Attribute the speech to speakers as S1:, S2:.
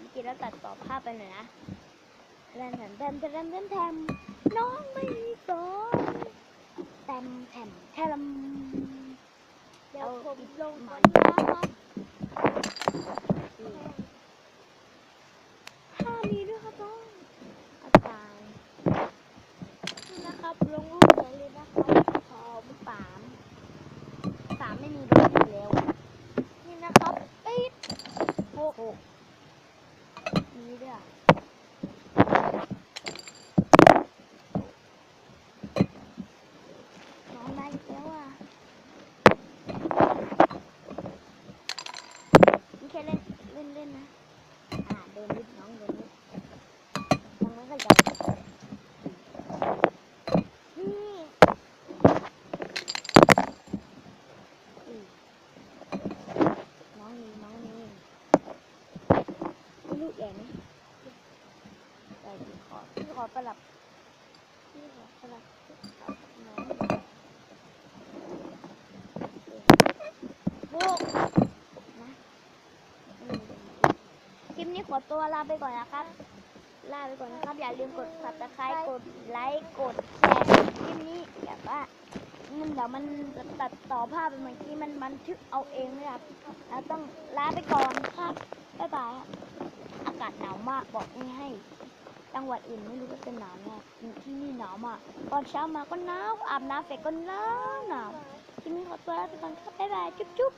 S1: เมื่อกี้เราตัดต่อภาพไปหน่อยนะแทมแทมแทมแทมแทมน้องไม่สนแทมแทมแทม
S2: เดี๋ยวผมลง
S1: มั
S2: ก่อน
S1: น
S2: นะครับ
S1: ห้ามีด้วยครับน้องอาตารย
S2: นี่นะครับลงรูปเลยนะครับ
S1: พอมสามสามไม่มีโดนอยู่แล้ว
S2: นี่นะครับปิด
S1: หกหก มีด้วยอะน้องได้อีกแล้วอะนี่แค่เล่น เล่นเล่นนะ อ่าเดินนิดน้องเดินนิดยังไม่ขยับนี่อืมน้องนี่น้องนี่ไม่ ลูกใหญ่ไหมใหญ่พี่ขอพี่ขอประหลับพี่ขอประหลับน้องลูกนะคลิปนี้ขอตัวลาไปก่อนนะครับ ลาไปก่อนนะครับ อย่าลืมกด subscribe กดไลค์กดแชร์คลิปนี้แบบว่ามันเดี๋ยวมันจะตัดต่อภาพเป็นเมื่อกี้มันบันทึกเอาเองนะครับเราต้องลาไปก่อนครับอากาศหนาว มากบอกไม่ให้ จังหวัดอื่นไม่รู้ว่าจะหนาวแน่ที่นี่หนาวมากตอนเช้ามาก็หนาวอาบน้ำเสร็จก็หนาวหนาวที่นี่ขอตัวลาไปก่อนครับบ๊ายบายจุ๊บจุ๊บ